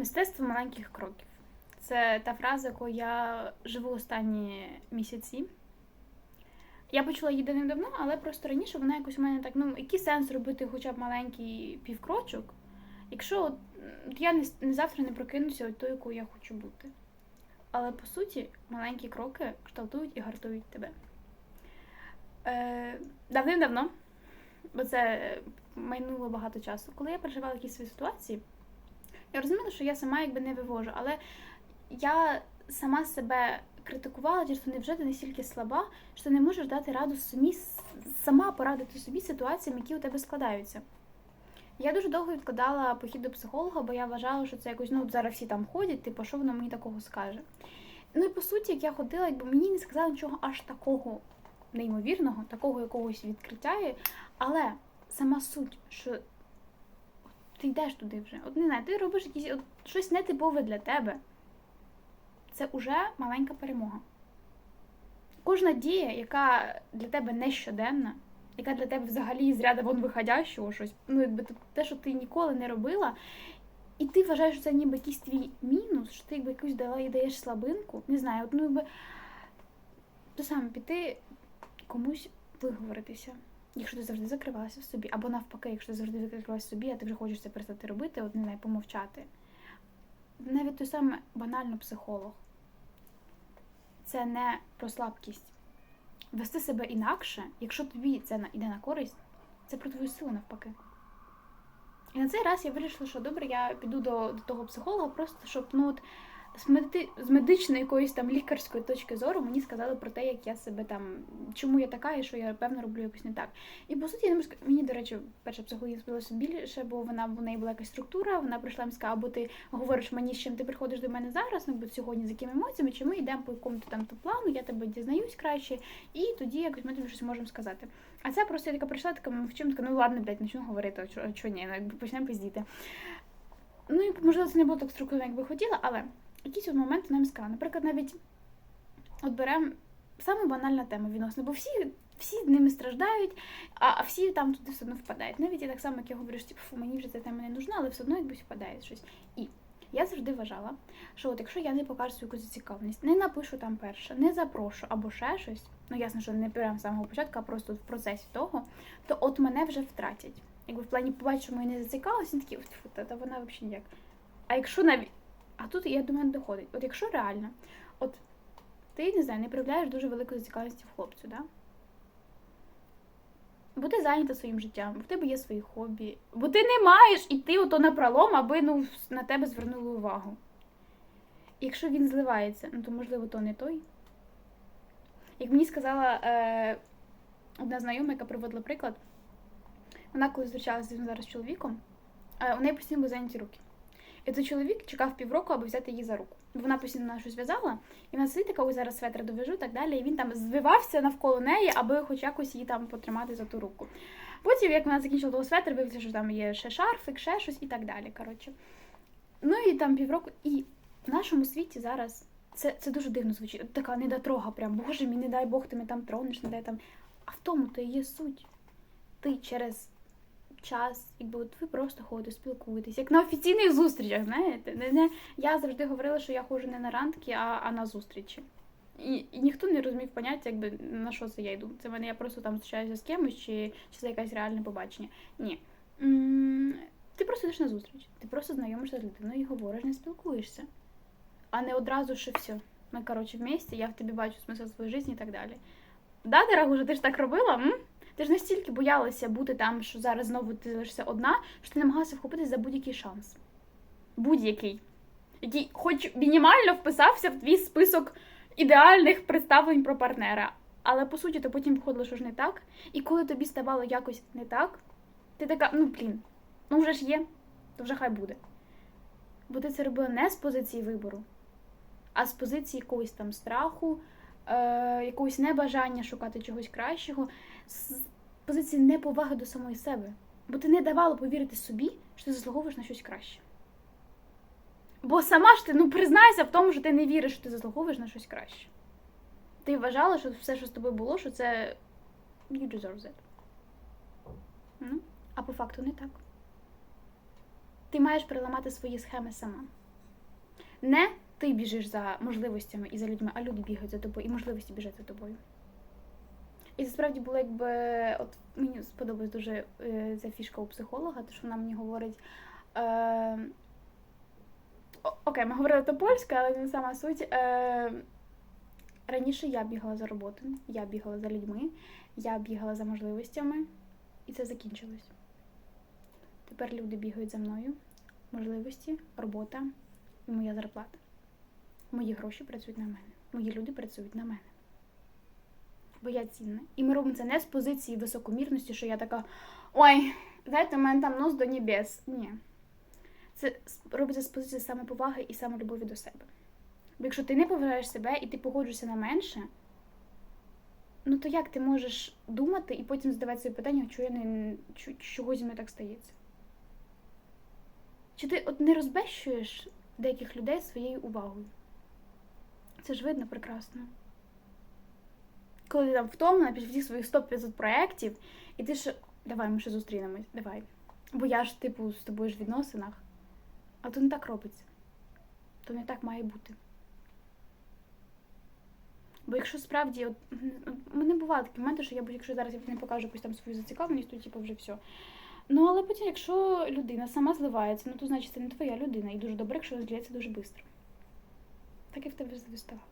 Мистецтво маленьких кроків. Це та фраза, якою я живу останні місяці. Я почула її давним-давно, але просто раніше вона якось у мене так, ну, який сенс робити хоча б маленький півкрочок, якщо от, я не, не завтра не прокинуся от тою, якою я хочу бути. Але по суті, маленькі кроки кшталтують і гартують тебе. Е, давним-давно, бо це майнуло багато часу, коли я переживала якісь свої ситуації, я розуміла, що я сама якби не вивожу, але я сама себе критикувала, що невже ти настільки слаба, що ти не можеш дати раду самі, сама порадити собі ситуаціям, які у тебе складаються. Я дуже довго відкладала похід до психолога, бо я вважала, що це якось, ну, зараз всі там ходять, типу, що воно мені такого скаже. Ну і по суті, як я ходила, якби мені не сказали нічого аж такого неймовірного, такого якогось відкриття, але сама суть, що ти йдеш туди вже. От не знаю, ти робиш якісь от, щось нетипове для тебе. Це вже маленька перемога. Кожна дія, яка для тебе не щоденна, яка для тебе взагалі з ряда вон виходящого щось, ну якби те, що ти ніколи не робила, і ти вважаєш, що це ніби якийсь твій мінус, що ти якби якусь дала і даєш слабинку, не знаю, от ну якби то саме піти комусь виговоритися. Якщо ти завжди закривалася в собі, або навпаки, якщо ти завжди закривалася в собі, а ти вже хочеш це перестати робити, от не знаю, помовчати. Навіть той саме банально психолог. Це не про слабкість. Вести себе інакше, якщо тобі це йде на користь, це про твою силу навпаки. І на цей раз я вирішила, що добре, я піду до, до того психолога, просто щоб ну от з, меди... з медичної якоїсь там лікарської точки зору мені сказали про те, як я себе там, чому я така і що я певно роблю якось не так. І по суті, я не можу сказати, мені, до речі, перша психологія сподобалася більше, бо вона в неї була якась структура, вона прийшла і сказала, або ти говориш мені, з чим ти приходиш до мене зараз, ну бо сьогодні з якими емоціями, чи ми йдемо по якому там то плану, я тебе дізнаюсь краще, і тоді якось ми тобі щось можемо сказати. А ця просто я така прийшла, така мовчим, така, ну ладно, блядь, почну говорити, а чого ні, ну почнемо пиздіти. Ну можливо це не було так структурно, як би хотіла, але якісь моменти нам сказали. Наприклад, навіть от беремо саме банальна тема відносно, бо всі, всі ними страждають, а, всі там туди все одно впадають. Навіть я так само, як я говорю, що типу, мені вже ця тема не нужна, але все одно якось впадає щось. І я завжди вважала, що от якщо я не покажу свою зацікавленість, не напишу там перше, не запрошу або ще щось, ну ясно, що не прямо з самого початку, а просто в процесі того, то от мене вже втратять. Якби в плані побачить, що ми не зацікавилися, такі, «Фу, та, та вона взагалі ніяк. А якщо навіть. А тут я до мене доходить. От якщо реально, от ти не знаю, не проявляєш дуже великої зацікавленості в хлопцю, да? Бо ти зайнята своїм життям, бо в тебе є свої хобі, бо ти не маєш іти ото на пролом, аби ну, на тебе звернули увагу. Якщо він зливається, ну то можливо то не той. Як мені сказала е, одна знайома, яка приводила приклад, вона коли зустрічалася з зараз з чоловіком, е, у неї постійно були зайняті руки. І той чоловік чекав півроку, аби взяти її за руку. Вона постійно на щось в'язала, і вона сидить така, ось зараз светр довяжу і так далі. І він там звивався навколо неї, аби хоч якось її там потримати за ту руку. Потім, як вона закінчила того светр, виявилося, що там є ще шарфик, ще щось і так далі. Коротше. Ну і там півроку. І в нашому світі зараз це, це дуже дивно звучить. Така недотрога, прям, боже мій, не дай Бог, ти мене там тронеш, не дай там. А в тому то і є суть. Ти через час, якби от ви просто ходите, спілкуєтесь, як на офіційних зустрічах, знаєте. Не, не, я завжди говорила, що я ходжу не на рандки, а, а на зустрічі. І, і ніхто не розумів поняття, якби на що це я йду. Це мене я просто там зустрічаюся з кимось, чи, чи це якесь реальне побачення. Ні. М, Ти просто йдеш на зустріч, ти просто знайомишся з людиною і говориш, не спілкуєшся. А не одразу, що все. Ми, коротше, вместе, я в тобі бачу смисл своєї житті і так далі. Да, дорогуша, ти ж так робила? М? Ти ж настільки боялася бути там, що зараз знову ти лишишся одна, що ти намагалася вхопитись за будь-який шанс. Будь-який. Який хоч мінімально вписався в твій список ідеальних представлень про партнера. Але по суті, то потім виходило, що ж не так. І коли тобі ставало якось не так, ти така, ну блін, ну вже ж є, то вже хай буде. Бо ти це робила не з позиції вибору, а з позиції якогось там страху, е, якогось небажання шукати чогось кращого, позиції неповаги до самої себе. Бо ти не давала повірити собі, що ти заслуговуєш на щось краще. Бо сама ж ти ну признайся в тому, що ти не віриш, що ти заслуговуєш на щось краще. Ти вважала, що все, що з тобою було, що це you deserve that. Ну, а по факту не так. Ти маєш переламати свої схеми сама. Не ти біжиш за можливостями і за людьми, а люди бігають за тобою, і можливості біжать за тобою. І це справді було якби. От мені сподобалась дуже е, ця фішка у психолога, то що вона мені говорить. Е, окей, ми говорили то польська, але не сама суть. Е, раніше я бігала за роботою, я бігала за людьми, я бігала за можливостями, і це закінчилось. Тепер люди бігають за мною. Можливості, робота і моя зарплата. Мої гроші працюють на мене. Мої люди працюють на мене. Бо я цінна. І ми робимо це не з позиції високомірності, що я така. Ой, у мене там нос до небес. Ні. Це робиться з позиції самоповаги і самолюбові до себе. Бо якщо ти не поважаєш себе і ти погоджуєшся на менше, ну то як ти можеш думати і потім задавати собі питання, чого я не чого зі мною так стається? Чи ти от не розбещуєш деяких людей своєю увагою? Це ж видно прекрасно. Коли ти там втомлена після всіх своїх 100-500 проєктів, і ти ж давай ми ще зустрінемось, давай. Бо я ж, типу, з тобою ж в відносинах. А то не так робиться. То не так має бути. Бо якщо справді, от, м, у мене бували такі моменти, що я б, якщо зараз я не покажу якусь там свою зацікавленість, то типу вже все. Ну, але потім, якщо людина сама зливається, ну то значить це не твоя людина. І дуже добре, якщо вона зліється дуже швидко. Так і в тебе ставалося.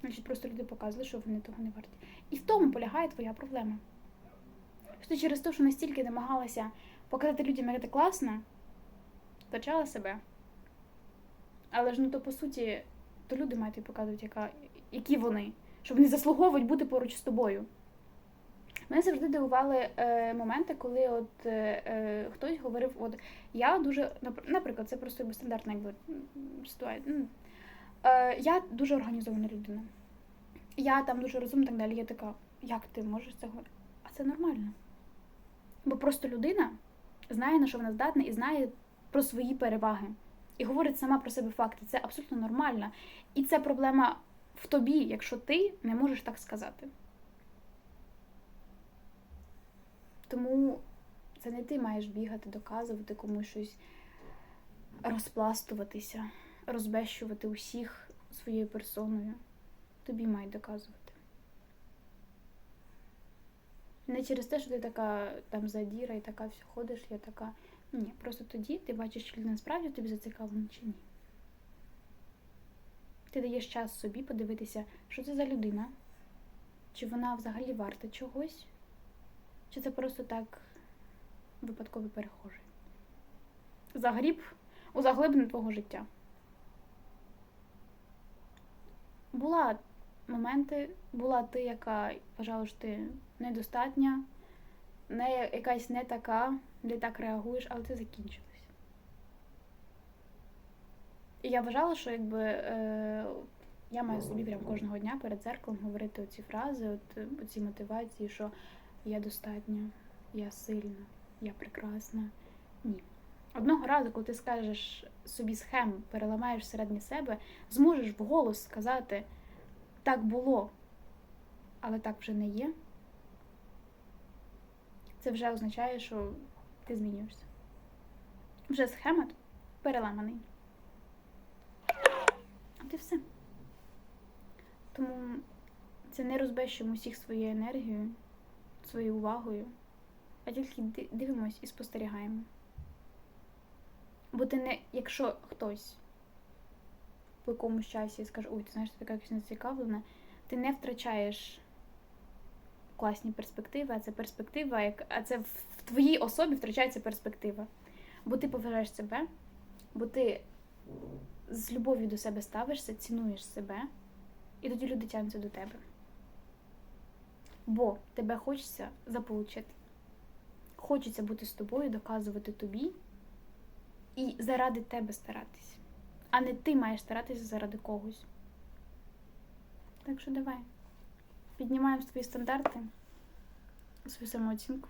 Значить, просто люди показували, що вони того не варті. І в тому полягає твоя проблема. Що ти через те, що настільки намагалася показати людям, як ти класна, втрачала себе. Але ж ну то по суті, то люди мають тобі показувати, яка, які вони, що вони заслуговують бути поруч з тобою. Мене завжди дивували е, моменти, коли от е, е, хтось говорив, от я дуже, наприклад, це просто стандартна якби ситуація. Е, я дуже організована людина. Я там дуже розумна так далі. Я така, як ти можеш це говорити? А це нормально. Бо просто людина знає, на що вона здатна, і знає про свої переваги. І говорить сама про себе факти. Це абсолютно нормально. І це проблема в тобі, якщо ти не можеш так сказати. Тому це не ти маєш бігати, доказувати комусь щось, розпластуватися, розбещувати усіх своєю персоною. Тобі мають доказувати. Не через те, що ти така там задіра і така все ходиш, я така. Ні, просто тоді ти бачиш, чи людина справді тобі зацікавлена чи ні. Ти даєш час собі подивитися, що це за людина, чи вона взагалі варта чогось, чи це просто так випадковий перехожий. Загріб у заглибини твого життя. Була моменти, була ти, яка вважала, що ти недостатня, не якась не така, не так реагуєш, але це закінчилось. І я вважала, що якби е, я маю собі прям кожного дня перед зеркалом говорити оці фрази, от, оці мотивації, що я достатня, я сильна, я прекрасна. Ні. Одного разу, коли ти скажеш собі схему, переламаєш всередині себе, зможеш вголос сказати, так було, але так вже не є. Це вже означає, що ти змінюєшся. Вже схема переламаний. От і все. Тому це не розбещуємо усіх своєю енергією, своєю увагою, а тільки ди- дивимось і спостерігаємо. Бо ти не, якщо хтось по якомусь часі скаже, ой, ти знаєш, ти така якась нецікавлена, ти не втрачаєш класні перспективи, а це перспектива, як, а це в, в твоїй особі втрачається перспектива. Бо ти поважаєш себе, бо ти з любов'ю до себе ставишся, цінуєш себе, і тоді люди тягнуться до тебе. Бо тебе хочеться заполучити. Хочеться бути з тобою, доказувати тобі і заради тебе старатись. А не ти маєш старатися заради когось. Так що давай. Піднімаємо свої стандарти, свою самооцінку